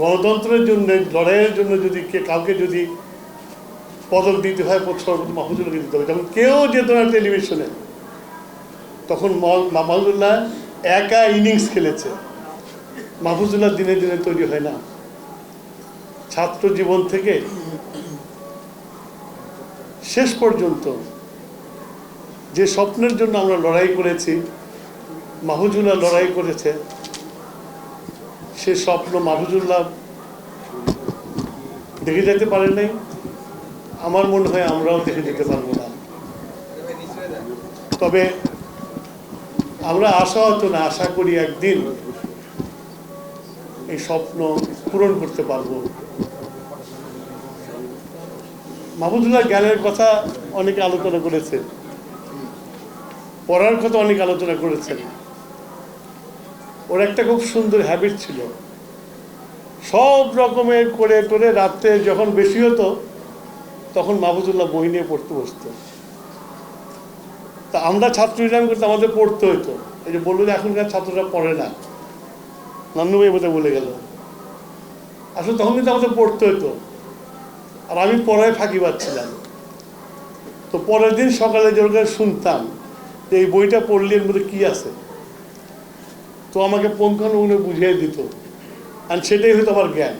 গণতন্ত্রের জন্য, লড়াইয়ের জন্য যদি কাউকে যদি পদক দিতে হয় সর্বপ্রথম মাহফুজুল্লাহকে দিতে হবে। যখন কেউ যেত না টেলিভিশনে, তখন মাহমুদুল্লাহ একা ইনিংস খেলেছে। মাহফুজুল্লাহ দিনে দিনে তৈরি হয় না। ছাত্র জীবন থেকে শেষ পর্যন্ত যে স্বপ্নের জন্য আমরা লড়াই করেছি, মাহফুজুল্লাহ লড়াই করেছে সে স্বপ্ন মাহফুজুল্লাহ দেখে যেতে পারেন নাই। আমার মনে হয় আমরাও দেখে যেতে পারব না। তবে আমরা আশা হতো না, আশা করি একদিন এই স্বপ্ন পূরণ করতে পারব। মাহমুদুল্লাহ জ্ঞানের কথা অনেকে আলোচনা করেছে পড়ার কথা অনেক আলোচনা করেছেন। ওর একটা খুব সুন্দর হ্যাবিট ছিল। সব রকমের করে করে রাত্রে যখন বেশি হতো, তখন মাহফুজুল্লাহ বই নিয়ে পড়তে বসতো। তা আমরা ছাত্র হিসাবে করতে আমাদের পড়তে হতো এই যে বলল যে এখনকার ছাত্ররা পড়ে না। নান্নু ভাই বোধহয় বলে গেল। আসলে তখন কিন্তু আমাদের পড়তে হতো আর আমি পড়ায় ফাঁকি পাচ্ছিলাম তো পরের দিন সকালে যখন শুনতাম যে এই বইটা পড়লে এর মধ্যে কী আছে? তো আমাকে পুঙ্খানুপুঙ্খ বুঝিয়ে দিত। আর সেটাই হতো আমার জ্ঞান।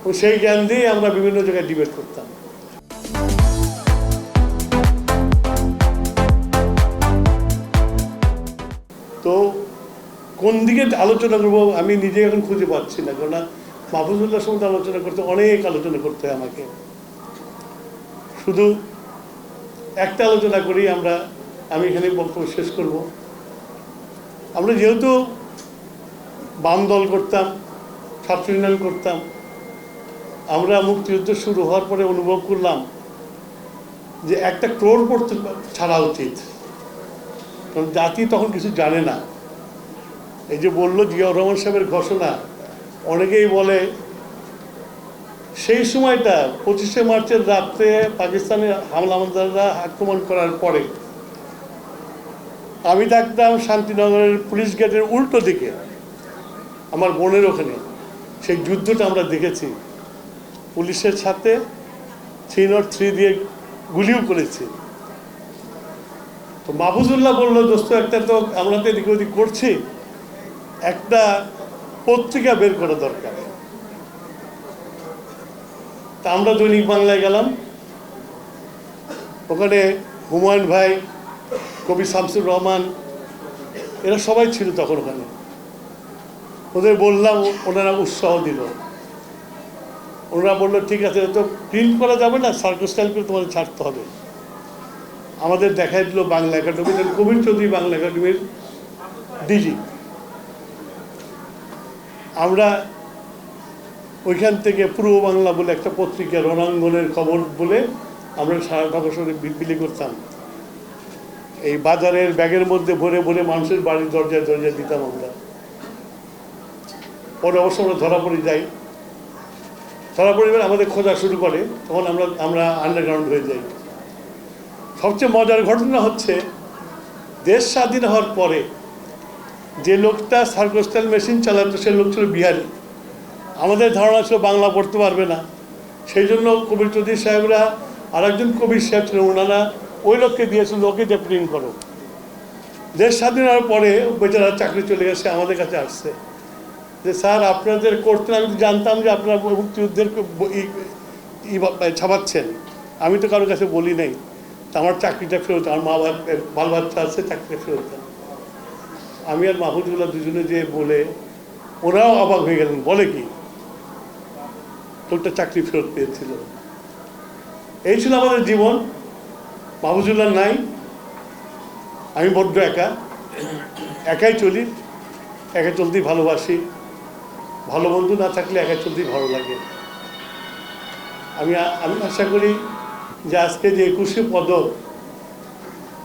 এবং সেই জ্ঞান দিয়ে আমরা বিভিন্ন জায়গায় ডিবেট করতাম। তো কোন দিকে আলোচনা করব আমি নিজে এখন খুঁজে পাচ্ছি না। কেননা মাহফুজুল্লাহ সঙ্গে আলোচনা করতে, অনেক আলোচনা করতে হয় আমাকে। শুধু একটা আলোচনা করি আমরা। আমি এখানে বক্তব্য শেষ করব। আমরা যেহেতু বাম দল করতাম, ছাত্র করতাম, আমরা মুক্তিযুদ্ধ শুরু হওয়ার পরে অনুভব করলাম যে একটা ক্রোর পড়তে ছাড়া উচিত। কারণ জাতি তখন কিছু জানে না। এই যে বলল জিয়াউর রহমান সাহেবের ঘোষণা, অনেকেই বলে সেই সময়টা পঁচিশে মার্চের রাত্রে পাকিস্তানের হামলা হামলাদাররা আক্রমণ করার পরে আমি থাকতাম শান্তিনগরের পুলিশ গেটের উল্টো দিকে, আমার বোনের ওখানে। সেই যুদ্ধটা আমরা দেখেছি। পুলিশের সাথে থ্রি নট থ্রি দিয়ে গুলিও করেছি। তো মাহফুজুল্লাহ বলল, দোস্ত, একটা তো আমরা তো এদিকে ওদিক করছি। একটা পত্রিকা বের করা দরকার। তা আমরা দৈনিক বাংলায় গেলাম। ওখানে হুমায়ুন ভাই কবি শামসুর রহমান, এরা সবাই ছিল তখন ওখানে। ওদের বললাম, ওনারা উৎসাহ দিল। ওনারা বলল, ঠিক আছে, তো প্রিন্ট করা যাবে না? সার্কুল স্টাইল করে তোমাদের ছাড়তে হবে। আমাদের দেখাই দিল বাংলা একাডেমি কবির চৌধুরী বাংলা একাডেমির ডিজি আমরা ওইখান থেকে পূর্ব বাংলা বলে একটা পত্রিকা রণাঙ্গনের খবর বলে আমরা সারা ঢাকা বিলি করতাম। এই বাজারের ব্যাগের মধ্যে ভরে ভরে মানুষের বাড়ির দরজায় দরজায় দিতাম আমরা। পরে অবশ্য আমরা ধরা পড়ে যাই। ধরা পড়ে আমাদের খোঁজা শুরু করে, তখন আমরা আমরা আন্ডারগ্রাউন্ড হয়ে যাই। সবচেয়ে মজার ঘটনা হচ্ছে, দেশ স্বাধীন হওয়ার পরে যে লোকটা সার্কোস্টাইল মেশিন চালাতো, সে লোক ছিল বিহারি। আমাদের ধারণা ছিল বাংলা পড়তে পারবে না। সেই জন্য কবির চৌধুরী সাহেবরা আর একজন কবির সাহেব ছিলেন, ওনারা ওই লোককে দিয়েছিল ওকে প্রিন্ট করো। দেশ স্বাধীন হওয়ার পরে বেচারা চাকরি চলে গেছে, আমাদের কাছে আসছে। যে স্যার, আপনাদের করতেন আমি তো জানতাম যে আপনারা মুক্তিযুদ্ধের ছাপাচ্ছেন। আমি তো কারোর কাছে বলি নাই। আমার চাকরিটা ফেরত, আমার মা বাল বাচ্চা আছে, চাকরিটা ফেরত দেন আমি আর মাহমুদুল্লাহ দুজনে যে বলে, ওরাও অবাক হয়ে গেলেন। বলে কি? লোকটা চাকরি ফেরত পেয়েছিল। এই ছিল আমাদের জীবন। মাহফুজুল্লাহ নাই, আমি বড্ড একা। একাই চলি, একা চলতেই ভালোবাসি। ভালো বন্ধু না থাকলে একা চলতেই ভালো লাগে। আমি আমি আশা করি যে আজকে যে একুশে পদক,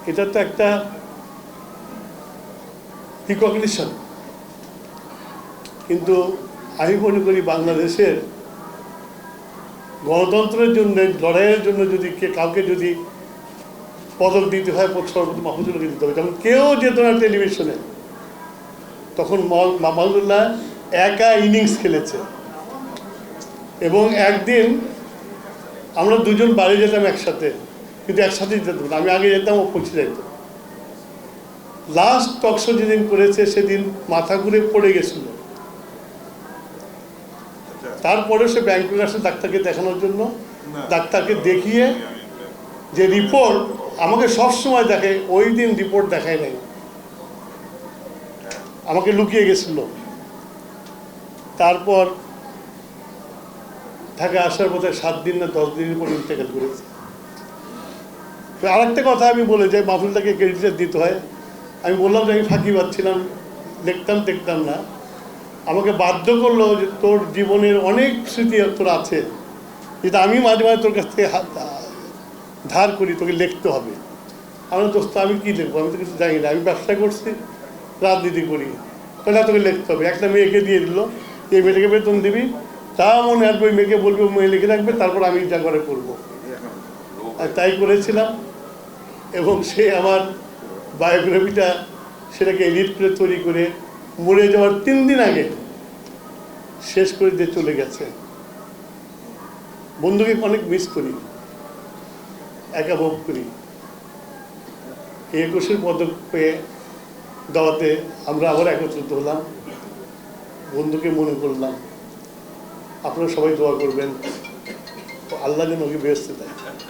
এটা তো একটা রিকগনিশন কিন্তু আমি মনে করি বাংলাদেশের গণতন্ত্রের জন্য, লড়াইয়ের জন্য যদি কাউকে যদি পদক দিতে হয় সর্বপ্রথম মাহফুজুল্লাহকে দিতে হবে। যখন কেউ যেত না টেলিভিশনে তখন মাহমুদুল্লাহ একা ইনিংস খেলেছে। এবং একদিন আমরা দুজন বাড়ি যেতাম একসাথে কিন্তু একসাথে যেতাম না। আমি আগে যেতাম ও পৌঁছে যেত। লাস্ট টকশো যেদিন করেছে সেদিন মাথা ঘুরে পড়ে গেছিল। তারপরে সে ব্যাংকে আসে ডাক্তারকে দেখানোর জন্য ডাক্তারকে দেখিয়ে যে রিপোর্ট আমাকে সব সময় দেখে, ওই দিন রিপোর্ট দেখায় নাই। আমাকে লুকিয়ে গেছিল। তারপর ঢাকা আসার পথে সাত দিন না দশ দিনের পর ইন্তেকাল করেছে। তো আরেকটা কথা আমি বলে যাই মাহফিলটাকে ক্রেডিট দিতে হয়। আমি বললাম যে আমি ফাঁকি পাচ্ছিলাম, দেখতাম দেখতাম না। আমাকে বাধ্য করল যে তোর জীবনের অনেক স্মৃতি তোর আছে। যেটা আমি মাঝে মাঝে তোর কাছ থেকে ধার করি, তোকে লিখতে হবে। আমার দোস্ত, আমি কি লিখব? আমি তো কিছু জানি না। আমি ব্যবসা করছি, রাজনীতি করি। তাহলে তোকে লিখতে হবে। একটা মেয়েকে দিয়ে দিল। এই মেয়েটাকে বেতন দিবি। তা মনে আসবে, ওই মেয়েকে বলবে মেয়ে লিখে রাখবে, তারপর আমি যা করে করব। আর তাই করেছিলাম। এবং সে আমার বায়োগ্রাফিটা সেটাকে এডিট করে, তৈরি করে মরে যাওয়ার তিন দিন আগে শেষ করে দিয়ে চলে গেছে। বন্ধুকে অনেক মিস করি। একা ভোগ করি। একুশের পদক পেয়ে দেওয়াতে আমরা আবার একত্রিত হলাম। বন্ধুকে মনে করলাম। আপনারা সবাই দোয়া করবেন। আল্লাহ যেন ওকে বেসতে দেয়।